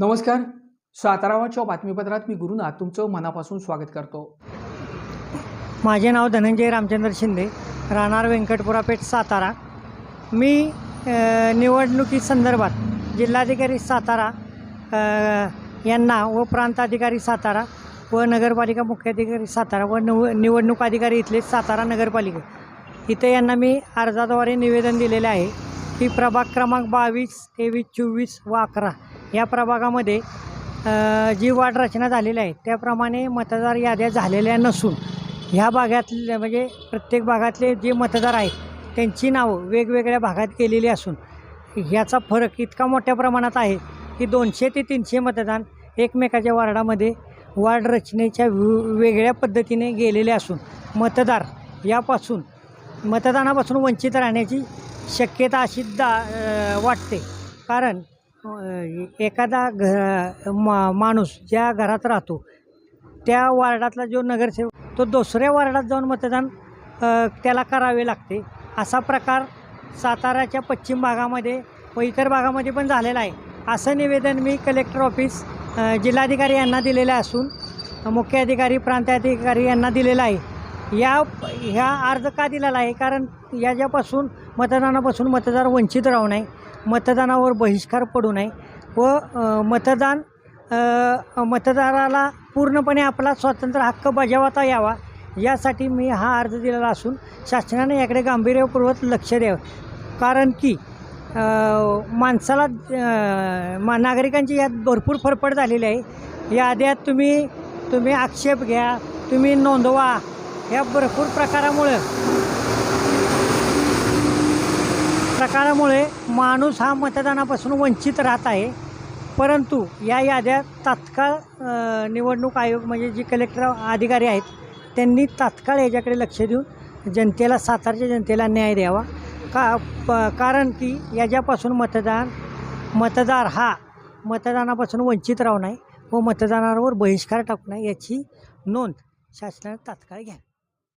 नमस्कार. सातारावाच्या बातमीपत्रात मी गुरुनाथ तुमचं मनापासून स्वागत करतो. माझे नाव धनंजय रामचंद्र शिंदे राहणार व्यंकटपुरापेठ सातारा. मी निवडणुकी निवडणुकीसंदर्भात जिल्हाधिकारी सातारा यांना व प्रांताधिकारी सातारा व नगरपालिका मुख्याधिकारी सातारा व निव निवडणूक अधिकारी इथले सातारा नगरपालिका. इथे यांना मी अर्जाद्वारे निवेदन दिलेले आहे की प्रभाग क्रमांक बावीस तेवीस चोवीस व अकरा या प्रभागामध्ये जी वाढ रचना झालेली आहे त्याप्रमाणे मतदार याद्या झालेल्या नसून ह्या भागातले म्हणजे प्रत्येक भागातले जे मतदार आहेत त्यांची नावं वेगवेगळ्या भागात केलेली असून ह्याचा फरक इतका मोठ्या प्रमाणात आहे की दोनशे ते तीनशे मतदान एकमेकाच्या वार्डामध्ये वार्ड रचनेच्या वेगळ्या पद्धतीने गेलेले असून मतदार यापासून मतदानापासून वंचित राहण्याची शक्यता अशी दा वाटते. कारण हो, एखादा घ मा माणूस ज्या घरात राहतो त्या वार्डातला जो नगरसेवक तो दुसऱ्या वार्डात जाऊन मतदान त्याला करावे लागते. असा प्रकार साताऱ्याच्या पश्चिम भागामध्ये व इतर भागामध्ये पण झालेला आहे. असं निवेदन मी कलेक्टर ऑफिस जिल्हाधिकारी यांना दिलेलं असून मुख्य अधिकारी प्रांताधिकारी यांना दिलेला आहे. या ह्या अर्ज का दिलेला आहे? कारण याच्यापासून मतदानापासून मतदार वंचित राहू नये. मतदानावर बहिष्कार पडू नये व मतदान मतदाराला पूर्णपणे आपला स्वातंत्र्य हक्क बजावता यावा. यासाठी मी हा अर्ज दिलेला असून शासनाने याकडे गांभीर्यपूर्वक लक्ष द्यावं. कारण की माणसाला मा नागरिकांची यात भरपूर फरफड झालेली आहे. या याद्यात तुम्ही तुम्ही आक्षेप घ्या तुम्ही नोंदवा. या भरपूर प्रकारामुळं प्रकारामुळे माणूस हा मतदानापासून वंचित राहत आहे. परंतु या याद्या तात्काळ निवडणूक आयोग म्हणजे जी कलेक्टर अधिकारी आहेत त्यांनी तात्काळ याच्याकडे लक्ष देऊन जनतेला सातारच्या जनतेला न्याय द्यावा. का प कारण की याच्यापासून मतदान मतदार हा मतदानापासून वंचित राहू नये व मतदानावर बहिष्कार टाकू नये याची नोंद शासनाने तात्काळ घ्या